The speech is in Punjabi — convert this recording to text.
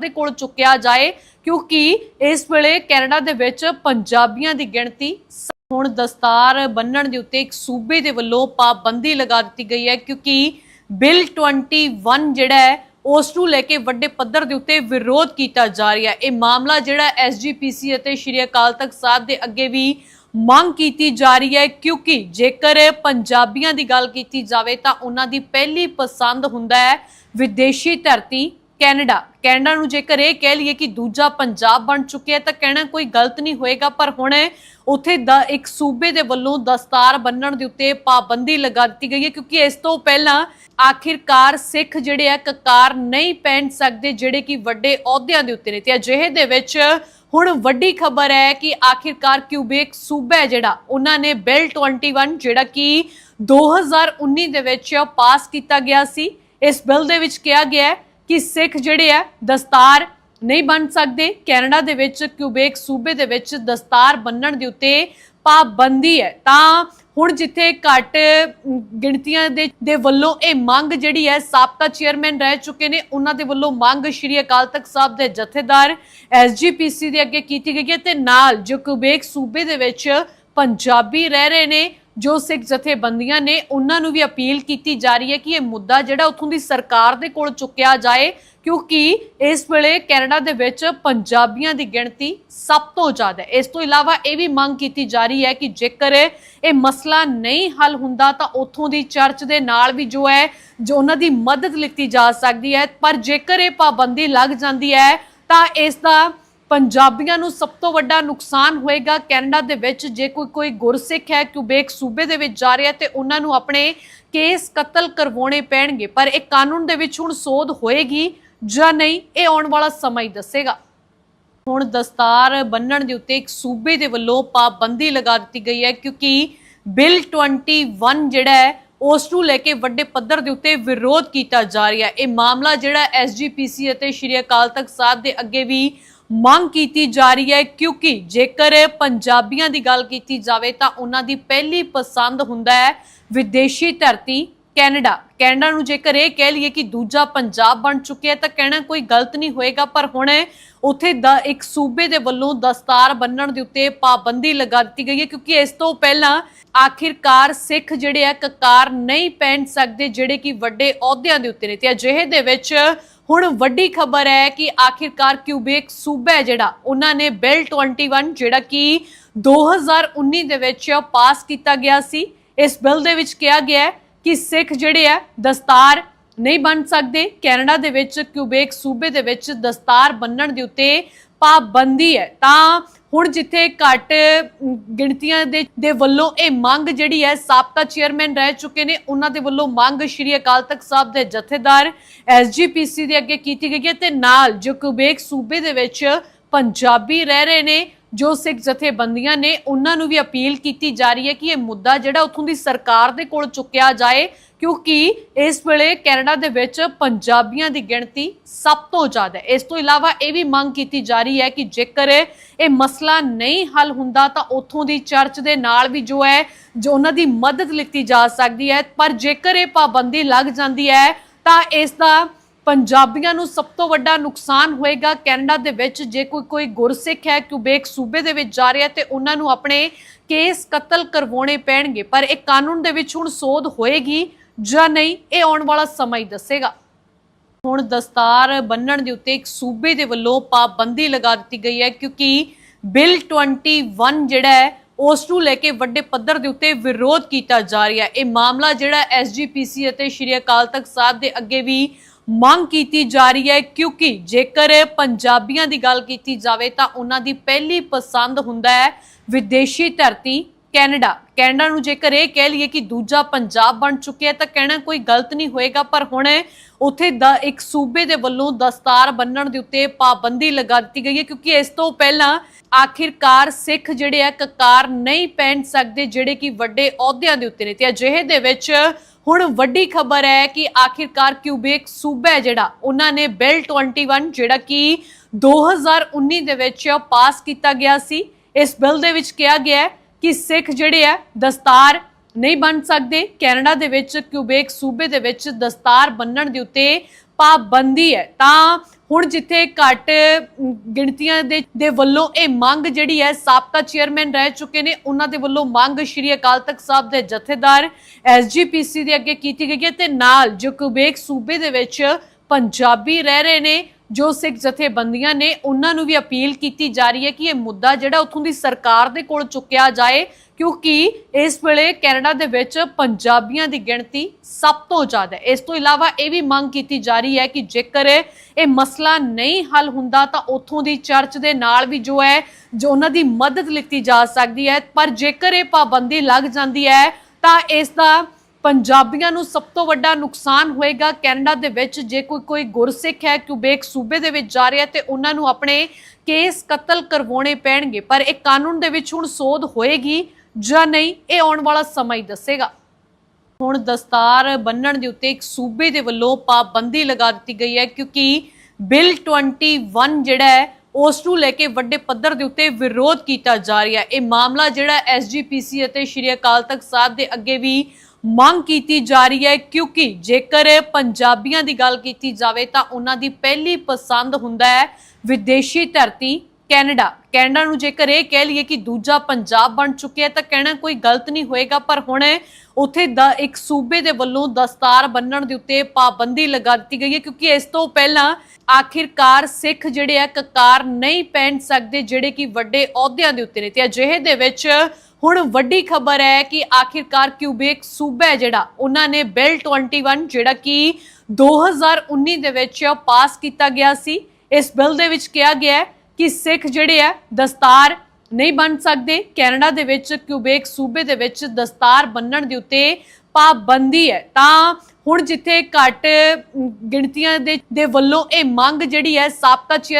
ਦੇ ਕੋਲ ਚੁੱਕਿਆ ਜਾਏ, ਕਿਉਂਕਿ ਇਸ ਵੇਲੇ ਕੈਨੇਡਾ ਦੇ ਵਿੱਚ ਪੰਜਾਬੀਆਂ ਦੀ ਗਿਣਤੀ ਹੁਣ ਦਸਤਾਰ ਬੰਨਣ ਦੇ ਉੱਤੇ ਇੱਕ ਸੂਬੇ ਦੇ ਵੱਲੋਂ ਪਾਬੰਦੀ ਲਗਾ ਦਿੱਤੀ ਗਈ ਹੈ, ਕਿਉਂਕਿ ਬਿੱਲ 21 ਜਿਹੜਾ ਹੈ, ਉਸ ਨੂੰ ਲੈ ਕੇ ਵੱਡੇ ਪੱਧਰ ਦੇ ਉੱਤੇ ਵਿਰੋਧ ਕੀਤਾ ਜਾ ਰਿਹਾ ਹੈ। ਇਹ ਮਾਮਲਾ ਜਿਹੜਾ ਐਸਜੀਪੀਸੀ ਅਤੇ ਸ਼੍ਰੀ ਅਕਾਲ ਤਖਤ ਸਾਹਿਬ ਦੇ ਅੱਗੇ ਵੀ ਮੰਗ ਕੀਤੀ ਜਾ ਰਹੀ ਹੈ, ਕਿਉਂਕਿ ਜੇਕਰ ਪੰਜਾਬੀਆਂ ਦੀ ਗੱਲ ਕੀਤੀ ਜਾਵੇ ਤਾਂ ਉਹਨਾਂ ਦੀ ਪਹਿਲੀ ਪਸੰਦ ਹੁੰਦਾ ਹੈ ਵਿਦੇਸ਼ੀ ਧਰਤੀ ਕੈਨੇਡਾ। ਕੈਨੇਡਾ ਨੂੰ ਜੇਕਰ ਇਹ ਕਹਿ ਲਈਏ ਕਿ ਦੂਜਾ ਪੰਜਾਬ ਬਣ ਚੁੱਕਿਆ ਤਾਂ ਕਹਿਣਾ ਕੋਈ ਗਲਤ ਨਹੀਂ ਹੋਏਗਾ, ਪਰ ਹੁਣ ਉੱਥੇ ਦਾ ਇੱਕ ਸੂਬੇ ਦੇ ਵੱਲੋਂ ਦਸਤਾਰ ਬੰਨਣ ਦੇ ਉੱਤੇ ਪਾਬੰਦੀ ਲਗਾ ਦਿੱਤੀ ਗਈ ਹੈ, ਕਿਉਂਕਿ ਇਸ ਤੋਂ ਪਹਿਲਾਂ ਆਖਿਰਕਾਰ ਸਿੱਖ ਜਿਹੜੇ ਆ, ਕਕਾਰ ਨਹੀਂ ਪਹਿਨ ਸਕਦੇ ਜਿਹੜੇ ਕਿ ਵੱਡੇ ਅਹੁਦਿਆਂ ਦੇ ਉੱਤੇ ਨੇ। ਤੇ ਅਜਿਹੇ ਦੇ ਵਿੱਚ ਹੁਣ ਵੱਡੀ ਖਬਰ ਹੈ ਕਿ ਆਖਿਰਕਾਰ ਕਿਊਬੇਕ ਸੂਬਾ ਹੈ ਜਿਹੜਾ, ਉਹਨਾਂ ਨੇ ਬਿੱਲ 21 ਜਿਹੜਾ ਕਿ 2019 ਦੇ ਵਿੱਚ ਪਾਸ ਕੀਤਾ ਗਿਆ ਸੀ। ਇਸ ਬਿੱਲ ਦੇ ਵਿੱਚ ਕਿਹਾ ਗਿਆ ਹੈ ਕਿ ਸਿੱਖ ਜਿਹੜੇ ਆ, ਦਸਤਾਰ ਨਹੀਂ ਬਣ ਸਕਦੇ। ਕੈਨੇਡਾ ਦੇ ਵਿੱਚ, ਕਿਊਬੇਕ ਸੂਬੇ ਦੇ ਵਿੱਚ ਦਸਤਾਰ ਬੰਨਣ ਦੇ ਉੱਤੇ ਪਾਬੰਦੀ ਹੈ। ਤਾਂ ਹੁਣ ਜਿੱਥੇ ਘੱਟ ਗਿਣਤੀਆਂ ਦੇ ਦੇ ਵੱਲੋਂ ਇਹ ਮੰਗ ਜਿਹੜੀ ਹੈ, ਸਾਬਕਾ ਚੇਅਰਮੈਨ ਰਹਿ ਚੁੱਕੇ ਨੇ। ਉਹਨਾਂ ਦੇ ਵੱਲੋਂ ਮੰਗ ਸ਼੍ਰੀ ਅਕਾਲ ਤਖਤ ਸਾਹਿਬ ਦੇ ਜਥੇਦਾਰ ਐਸਜੀਪੀਸੀ ਦੇ ਅੱਗੇ ਕੀਤੀ ਗਈ ਹੈ। ਤੇ ਨਾਲ ਜੋ ਕਿਊਬੇਕ ਸੂਬੇ ਦੇ ਵਿੱਚ ਪੰਜਾਬੀ ਰਹਿ ਰਹੇ ਨੇ ਜੋ ਸਿੱਖ ਜਥੇਬੰਦੀਆਂ ਨੇ ਉਹਨਾਂ ਨੂੰ ਵੀ ਅਪੀਲ ਕੀਤੀ ਜਾ ਰਹੀ ਹੈ ਕਿ ਇਹ ਮੁੱਦਾ ਜਿਹੜਾ ਉੱਥੋਂ ਦੀ ਸਰਕਾਰ ਦੇ ਕੋਲ ਚੁੱਕਿਆ ਜਾਏ, ਕਿਉਂਕਿ ਇਸ ਵੇਲੇ ਕੈਨੇਡਾ ਦੇ ਵਿੱਚ ਪੰਜਾਬੀਆਂ ਦੀ ਗਿਣਤੀ ਸਭ ਤੋਂ ਜ਼ਿਆਦਾ ਹੈ। ਇਸ ਤੋਂ ਇਲਾਵਾ ਇਹ ਵੀ ਮੰਗ ਕੀਤੀ ਜਾ ਰਹੀ ਹੈ ਕਿ ਜੇਕਰ ਇਹ ਮਸਲਾ ਨਹੀਂ ਹੱਲ ਹੁੰਦਾ ਤਾਂ ਉੱਥੋਂ ਦੀ ਚਰਚ ਦੇ ਨਾਲ ਵੀ ਜੋ ਹੈ, ਜੋ ਉਹਨਾਂ ਦੀ ਮਦਦ ਲਿੱਤੀ ਜਾ ਸਕਦੀ ਹੈ। ਪਰ ਜੇਕਰ ਇਹ ਪਾਬੰਦੀ ਲੱਗ ਜਾਂਦੀ ਹੈ, ਤਾਂ ਇਸ ਦਾ ਪੰਜਾਬੀਆਂ ਨੂੰ ਸਭ ਤੋਂ ਵੱਡਾ ਨੁਕਸਾਨ ਹੋਏਗਾ ਕੈਨੇਡਾ ਦੇ ਵਿੱਚ, ਜੇ ਕੋਈ ਕੋਈ ਗੁਰਸਿੱਖ ਹੈ ਕਿਊਬੇਕ ਸੂਬੇ ਦੇ ਵਿੱਚ ਜਾ ਰਿਹਾ ਤੇ ਉਹਨਾਂ ਨੂੰ ਆਪਣੇ ਕੇਸ ਕਤਲ ਕਰਵਾਉਣੇ ਪੈਣਗੇ। ਪਰ ਇਹ ਕਾਨੂੰਨ ਦੇ ਵਿੱਚ ਹੁਣ ਸੋਧ ਹੋਏਗੀ ਜਾਂ ਨਹੀਂ, ਇਹ ਆਉਣ ਵਾਲਾ ਸਮਾਂ ਹੀ ਦੱਸੇਗਾ। ਹੁਣ ਦਸਤਾਰ ਬੰਨਣ ਦੇ ਉੱਤੇ ਇੱਕ ਸੂਬੇ ਦੇ ਵੱਲੋਂ ਪਾਬੰਦੀ ਲਗਾ ਦਿੱਤੀ ਗਈ ਹੈ ਕਿਉਂਕਿ ਬਿੱਲ 21 ਜਿਹੜਾ ਹੈ, ਉਸ ਨੂੰ ਲੈ ਕੇ ਵੱਡੇ ਪੱਧਰ ਦੇ ਉੱਤੇ ਵਿਰੋਧ ਕੀਤਾ ਜਾ ਰਿਹਾ ਹੈ। ਇਹ ਮਾਮਲਾ ਜਿਹੜਾ ਐਸਜੀਪੀਸੀ ਅਤੇ ਸ਼੍ਰੀ ਅਕਾਲ ਤਖਤ ਸਾਹਿਬ ਦੇ ਅੱਗੇ ਵੀ ਮੰਗ ਕੀਤੀ ਜਾ ਰਹੀ ਹੈ ਕਿਉਂਕਿ ਜੇਕਰ ਪੰਜਾਬੀਆਂ ਦੀ ਗੱਲ ਕੀਤੀ ਜਾਵੇ ਤਾਂ ਉਹਨਾਂ ਦੀ ਪਹਿਲੀ ਪਸੰਦ ਹੁੰਦਾ ਹੈ ਵਿਦੇਸ਼ੀ ਧਰਤੀ ਕੈਨੇਡਾ। ਕੈਨੇਡਾ ਨੂੰ ਜੇਕਰ ਇਹ ਕਹਿ ਲਈਏ ਕਿ ਦੂਜਾ ਪੰਜਾਬ ਬਣ ਚੁੱਕਿਆ ਤਾਂ ਕਹਿਣਾ ਕੋਈ ਗਲਤ ਨਹੀਂ ਹੋਏਗਾ, ਪਰ ਹੁਣ ਉੱਥੇ ਦਾ ਇੱਕ ਸੂਬੇ ਦੇ ਵੱਲੋਂ ਦਸਤਾਰ ਬੰਨਣ ਦੇ ਉੱਤੇ ਪਾਬੰਦੀ ਲਗਾ ਦਿੱਤੀ ਗਈ ਹੈ, ਕਿਉਂਕਿ ਇਸ ਤੋਂ ਪਹਿਲਾਂ ਆਖਿਰਕਾਰ ਸਿੱਖ ਜਿਹੜੇ ਆ, ਕਕਾਰ ਨਹੀਂ ਪਹਿਨ ਸਕਦੇ ਜਿਹੜੇ ਕਿ ਵੱਡੇ ਅਹੁਦਿਆਂ ਦੇ ਉੱਤੇ ਨੇ ਤੇ ਅਜਿਹੇ ਦੇ ਵਿੱਚ ਹੁਣ ਵੱਡੀ ਖਬਰ ਹੈ ਕਿ ਆਖਿਰਕਾਰ ਕਿਊਬੇਕ ਸੂਬਾ ਹੈ ਜਿਹੜਾ, ਉਹਨਾਂ ਨੇ ਬਿੱਲ 21 ਜਿਹੜਾ ਕਿ 2019 ਦੇ ਵਿੱਚ ਪਾਸ ਕੀਤਾ ਗਿਆ ਸੀ। ਇਸ ਬਿੱਲ ਦੇ ਵਿੱਚ ਕਿਹਾ ਗਿਆ ਹੈ ਕਿ ਸਿੱਖ ਜਿਹੜੇ ਆ, ਦਸਤਾਰ ਨਹੀਂ ਬਣ ਸਕਦੇ। ਕੈਨੇਡਾ ਦੇ ਵਿੱਚ, ਕਿਊਬੇਕ ਸੂਬੇ ਦੇ ਵਿੱਚ ਦਸਤਾਰ ਬੰਨਣ ਦੇ ਉੱਤੇ ਪਾਬੰਦੀ ਹੈ। ਤਾਂ ਹੁਣ ਜਿੱਥੇ ਘੱਟ ਗਿਣਤੀਆਂ ਦੇ ਦੇ ਵੱਲੋਂ ਇਹ ਮੰਗ ਜਿਹੜੀ ਹੈ, ਸਾਬਕਾ ਚੇਅਰਮੈਨ ਰਹਿ ਚੁੱਕੇ ਨੇ। ਉਹਨਾਂ ਦੇ ਵੱਲੋਂ ਮੰਗ ਸ਼੍ਰੀ ਅਕਾਲ ਤਖਤ ਸਾਹਿਬ ਦੇ ਜਥੇਦਾਰ ਐਸਜੀਪੀਸੀ ਦੇ ਅੱਗੇ ਕੀਤੀ ਗਈ ਹੈ। ਤੇ ਨਾਲ ਜੋ ਕਿਊਬੇਕ ਸੂਬੇ ਦੇ ਵਿੱਚ ਪੰਜਾਬੀ ਰਹਿ ਰਹੇ ਨੇ ਜੋ ਸਿੱਖ ਜਥੇਬੰਦੀਆਂ ਨੇ ਉਹਨਾਂ ਨੂੰ ਵੀ ਅਪੀਲ ਕੀਤੀ ਜਾ ਰਹੀ ਹੈ ਕਿ ਇਹ ਮੁੱਦਾ ਜਿਹੜਾ ਉੱਥੋਂ ਦੀ ਸਰਕਾਰ ਦੇ ਕੋਲ ਚੁੱਕਿਆ ਜਾਏ, ਕਿਉਂਕਿ ਇਸ ਵੇਲੇ ਕੈਨੇਡਾ ਦੇ ਵਿੱਚ ਪੰਜਾਬੀਆਂ ਦੀ ਗਿਣਤੀ ਸਭ ਤੋਂ ਜ਼ਿਆਦਾ ਹੈ। ਇਸ ਤੋਂ ਇਲਾਵਾ ਇਹ ਵੀ ਮੰਗ ਕੀਤੀ ਜਾ ਰਹੀ ਹੈ ਕਿ ਜੇਕਰ ਇਹ ਮਸਲਾ ਨਹੀਂ ਹੱਲ ਹੁੰਦਾ ਤਾਂ ਉੱਥੋਂ ਦੀ ਚਰਚ ਦੇ ਨਾਲ ਵੀ ਜੋ ਹੈ, ਜੋ ਉਹਨਾਂ ਦੀ ਮਦਦ ਲਿੱਤੀ ਜਾ ਸਕਦੀ ਹੈ। ਪਰ ਜੇਕਰ ਇਹ ਪਾਬੰਦੀ ਲੱਗ ਜਾਂਦੀ ਹੈ, ਤਾਂ ਇਸ ਦਾ ਪੰਜਾਬੀਆਂ ਨੂੰ ਸਭ ਤੋਂ ਵੱਡਾ ਨੁਕਸਾਨ ਹੋਏਗਾ ਕੈਨੇਡਾ ਦੇ ਵਿੱਚ, ਜੇ ਕੋਈ ਕੋਈ ਗੁਰਸਿੱਖ ਹੈ ਕਿਊਬੇਕ ਸੂਬੇ ਦੇ ਵਿੱਚ ਜਾ ਰਿਹਾ ਤੇ ਉਹਨਾਂ ਨੂੰ ਆਪਣੇ ਕੇਸ ਕਤਲ ਕਰਵਾਉਣੇ ਪੈਣਗੇ। ਪਰ ਇਹ ਕਾਨੂੰਨ ਦੇ ਵਿੱਚ ਹੁਣ ਸੋਧ ਹੋਏਗੀ ਜਾਂ ਨਹੀਂ, ਇਹ ਆਉਣ ਵਾਲਾ ਸਮਾਂ ਹੀ ਦੱਸੇਗਾ। ਹੁਣ ਦਸਤਾਰ ਬੰਨਣ ਦੇ ਉੱਤੇ ਇੱਕ ਸੂਬੇ ਦੇ ਵੱਲੋਂ ਪਾਬੰਦੀ ਲਗਾ ਦਿੱਤੀ ਗਈ ਹੈ ਕਿਉਂਕਿ ਬਿੱਲ 21 ਜਿਹੜਾ ਹੈ, ਉਸ ਨੂੰ ਲੈ ਕੇ ਵੱਡੇ ਪੱਧਰ ਦੇ ਉੱਤੇ ਵਿਰੋਧ ਕੀਤਾ ਜਾ ਰਿਹਾ ਹੈ। ਇਹ ਮਾਮਲਾ ਜਿਹੜਾ ਐਸਜੀਪੀਸੀ ਅਤੇ ਸ਼੍ਰੀ ਅਕਾਲ ਤਖਤ ਸਾਹਿਬ ਦੇ ਅੱਗੇ ਵੀ ਮੰਗ ਕੀਤੀ ਜਾ ਰਹੀ ਹੈ, ਕਿਉਂਕਿ ਜੇਕਰ ਪੰਜਾਬੀਆਂ ਦੀ ਗੱਲ ਕੀਤੀ ਜਾਵੇ ਤਾਂ ਉਹਨਾਂ ਦੀ ਪਹਿਲੀ ਪਸੰਦ ਹੁੰਦਾ ਹੈ ਵਿਦੇਸ਼ੀ ਧਰਤੀ ਕੈਨੇਡਾ। ਕੈਨੇਡਾ ਨੂੰ ਜੇਕਰ ਇਹ ਕਹਿ ਲਈਏ ਕਿ ਦੂਜਾ ਪੰਜਾਬ ਬਣ ਚੁੱਕਿਆ ਤਾਂ ਕਹਿਣਾ ਕੋਈ ਗਲਤ ਨਹੀਂ ਹੋਏਗਾ, ਪਰ ਹੁਣ ਉੱਥੇ ਦਾ ਇੱਕ ਸੂਬੇ ਦੇ ਵੱਲੋਂ ਦਸਤਾਰ ਬੰਨਣ ਦੇ ਉੱਤੇ ਪਾਬੰਦੀ ਲਗਾ ਦਿੱਤੀ ਗਈ ਹੈ, ਕਿਉਂਕਿ ਇਸ ਤੋਂ ਪਹਿਲਾਂ ਆਖਿਰਕਾਰ ਸਿੱਖ ਜਿਹੜੇ ਆ, ਕਕਾਰ ਨਹੀਂ ਪਹਿਨ ਸਕਦੇ ਜਿਹੜੇ ਕਿ ਵੱਡੇ ਅਹੁਦਿਆਂ ਦੇ ਉੱਤੇ ਨੇ। ਤੇ ਅਜਿਹੇ ਦੇ ਵਿੱਚ ਹੁਣ ਵੱਡੀ ਖਬਰ ਹੈ ਕਿ ਆਖਿਰਕਾਰ ਕਿਊਬੇਕ ਸੂਬਾ ਹੈ ਜਿਹੜਾ, ਉਹਨਾਂ ਨੇ ਬਿੱਲ 21 ਜਿਹੜਾ ਕਿ 2019 ਦੇ ਵਿੱਚ ਪਾਸ ਕੀਤਾ ਗਿਆ ਸੀ। ਇਸ ਬਿੱਲ ਦੇ ਵਿੱਚ ਕਿਹਾ ਗਿਆ ਹੈ ਕਿ ਸਿੱਖ ਜਿਹੜੇ ਆ, ਦਸਤਾਰ ਨਹੀਂ ਬਣ ਸਕਦੇ। ਕੈਨੇਡਾ ਦੇ ਵਿੱਚ, ਕਿਊਬੇਕ ਸੂਬੇ ਦੇ ਵਿੱਚ ਦਸਤਾਰ ਬੰਨਣ ਦੇ ਉੱਤੇ ਪਾਬੰਦੀ ਹੈ। ਤਾਂ ਹੁਣ ਜਿੱਥੇ ਘੱਟ ਗਿਣਤੀਆਂ ਦੇ ਦੇ ਵੱਲੋਂ ਇਹ ਮੰਗ ਜਿਹੜੀ ਹੈ, ਸਾਬਕਾ ਚੇਅਰਮੈਨ ਰਹਿ ਚੁੱਕੇ ਨੇ। ਉਹਨਾਂ ਦੇ ਵੱਲੋਂ ਮੰਗ ਸ਼੍ਰੀ ਅਕਾਲ ਤਖਤ ਸਾਹਿਬ ਦੇ ਜਥੇਦਾਰ ਐਸਜੀਪੀਸੀ ਦੇ ਅੱਗੇ ਕੀਤੀ ਗਈ ਹੈ। ਤੇ ਨਾਲ ਜੋ ਕੁਬੇਕ ਸੂਬੇ ਦੇ ਵਿੱਚ ਪੰਜਾਬੀ ਰਹਿ ਰਹੇ ਨੇ ਜੋ ਸਿੱਖ ਜਥੇਬੰਦੀਆਂ ਨੇ ਉਹਨਾਂ ਨੂੰ ਵੀ ਅਪੀਲ ਕੀਤੀ ਜਾ ਰਹੀ ਹੈ ਕਿ ਇਹ ਮੁੱਦਾ ਜਿਹੜਾ ਉੱਥੋਂ ਦੀ ਸਰਕਾਰ ਦੇ ਕੋਲ ਚੁੱਕਿਆ ਜਾਏ, ਕਿਉਂਕਿ ਇਸ ਵੇਲੇ ਕੈਨੇਡਾ ਦੇ ਵਿੱਚ ਪੰਜਾਬੀਆਂ ਦੀ ਗਿਣਤੀ ਸਭ ਤੋਂ ਜ਼ਿਆਦਾ ਹੈ। ਇਸ ਤੋਂ ਇਲਾਵਾ ਇਹ ਵੀ ਮੰਗ ਕੀਤੀ ਜਾ ਰਹੀ ਹੈ ਕਿ ਜੇਕਰ ਇਹ ਮਸਲਾ ਨਹੀਂ ਹੱਲ ਹੁੰਦਾ ਤਾਂ ਉੱਥੋਂ ਦੀ ਚਰਚ ਦੇ ਨਾਲ ਵੀ ਜੋ ਹੈ, ਜੋ ਉਹਨਾਂ ਦੀ ਮਦਦ ਲਿੱਤੀ ਜਾ ਸਕਦੀ ਹੈ। ਪਰ ਜੇਕਰ ਇਹ ਪਾਬੰਦੀ ਲੱਗ ਜਾਂਦੀ ਹੈ, ਤਾਂ ਇਸ ਦਾ ਪੰਜਾਬੀਆਂ ਨੂੰ ਸਭ ਤੋਂ ਵੱਡਾ ਨੁਕਸਾਨ ਹੋਏਗਾ ਕੈਨੇਡਾ ਦੇ ਵਿੱਚ, ਜੇ ਕੋਈ ਕੋਈ ਗੁਰਸਿੱਖ ਹੈ, ਕਿਊਬੇਕ ਸੂਬੇ ਦੇ ਵਿੱਚ ਜਾ ਰਿਹਾ ਤੇ ਉਹਨਾਂ ਨੂੰ ਆਪਣੇ ਕੇਸ ਕਤਲ ਕਰਵਾਉਣੇ ਪੈਣਗੇ। ਪਰ ਇਹ ਕਾਨੂੰਨ ਦੇ ਵਿੱਚ ਹੁਣ ਸੋਧ ਹੋਏਗੀ ਜਾਂ ਨਹੀਂ, ਇਹ ਆਉਣ ਵਾਲਾ ਸਮਾਂ ਹੀ ਦੱਸੇਗਾ। ਹੁਣ ਦਸਤਾਰ ਬੰਨਣ ਦੇ ਉੱਤੇ ਇੱਕ ਸੂਬੇ ਦੇ ਵੱਲੋਂ ਪਾਬੰਦੀ ਲਗਾ ਦਿੱਤੀ ਗਈ ਹੈ ਕਿਉਂਕਿ ਬਿੱਲ 21 ਜਿਹੜਾ ਹੈ, ਉਸ ਨੂੰ ਲੈ ਕੇ ਵੱਡੇ ਪੱਧਰ ਦੇ ਉੱਤੇ ਵਿਰੋਧ ਕੀਤਾ ਜਾ ਰਿਹਾ ਹੈ। ਇਹ ਮਾਮਲਾ ਜਿਹੜਾ ਐਸਜੀਪੀਸੀ ਅਤੇ ਸ਼੍ਰੀ ਅਕਾਲ ਤਖਤ ਸਾਹਿਬ ਦੇ ਅੱਗੇ ਵੀ ਮੰਗ ਕੀਤੀ ਜਾ ਰਹੀ ਹੈ ਕਿਉਂਕਿ ਜੇਕਰ ਪੰਜਾਬੀਆਂ ਦੀ ਗੱਲ ਕੀਤੀ ਜਾਵੇ ਤਾਂ ਉਹਨਾਂ ਦੀ ਪਹਿਲੀ ਪਸੰਦ ਹੁੰਦਾ ਹੈ ਵਿਦੇਸ਼ੀ ਧਰਤੀ ਕੈਨੇਡਾ। ਕੈਨੇਡਾ ਨੂੰ ਜੇਕਰ ਇਹ ਕਹਿ ਲਈਏ ਕਿ ਦੂਜਾ ਪੰਜਾਬ ਬਣ ਚੁੱਕਿਆ ਤਾਂ ਕਹਿਣਾ ਕੋਈ ਗਲਤ ਨਹੀਂ ਹੋਏਗਾ, ਪਰ ਹੁਣ ਉੱਥੇ ਦਾ ਇੱਕ ਸੂਬੇ ਦੇ ਵੱਲੋਂ ਦਸਤਾਰ ਬੰਨਣ ਦੇ ਉੱਤੇ ਪਾਬੰਦੀ ਲਗਾ ਦਿੱਤੀ ਗਈ ਹੈ, ਕਿਉਂਕਿ ਇਸ ਤੋਂ ਪਹਿਲਾਂ ਆਖਿਰਕਾਰ ਸਿੱਖ ਜਿਹੜੇ ਆ, ਕਕਾਰ ਨਹੀਂ ਪਹਿਨ ਸਕਦੇ ਜਿਹੜੇ ਕਿ ਵੱਡੇ ਅਹੁਦਿਆਂ ਦੇ ਉੱਤੇ ਨੇ। ਤੇ ਅਜਿਹੇ ਦੇ ਵਿੱਚ ਹੁਣ ਵੱਡੀ ਖਬਰ ਹੈ ਕਿ ਆਖਿਰਕਾਰ ਕਿਊਬੇਕ ਸੂਬਾ ਹੈ ਜਿਹੜਾ, ਉਹਨਾਂ ਨੇ ਬਿੱਲ 21 ਜਿਹੜਾ ਕਿ 2019 ਦੇ ਵਿੱਚ ਪਾਸ ਕੀਤਾ ਗਿਆ ਸੀ। ਇਸ ਬਿੱਲ ਦੇ ਵਿੱਚ ਕਿਹਾ ਗਿਆ ਹੈ ਕਿ ਸਿੱਖ ਜਿਹੜੇ ਆ, ਦਸਤਾਰ ਨਹੀਂ ਬਣ ਸਕਦੇ। ਕੈਨੇਡਾ ਦੇ ਵਿੱਚ, ਕਿਊਬੇਕ ਸੂਬੇ ਦੇ ਵਿੱਚ ਦਸਤਾਰ ਬੰਨਣ ਦੇ ਉੱਤੇ ਪਾਬੰਦੀ ਹੈ। ਤਾਂ ਹੁਣ ਜਿੱਥੇ ਘੱਟ ਗਿਣਤੀਆਂ ਦੇ ਦੇ ਵੱਲੋਂ ਇਹ ਮੰਗ ਜਿਹੜੀ ਹੈ, ਸਾਬਕਾ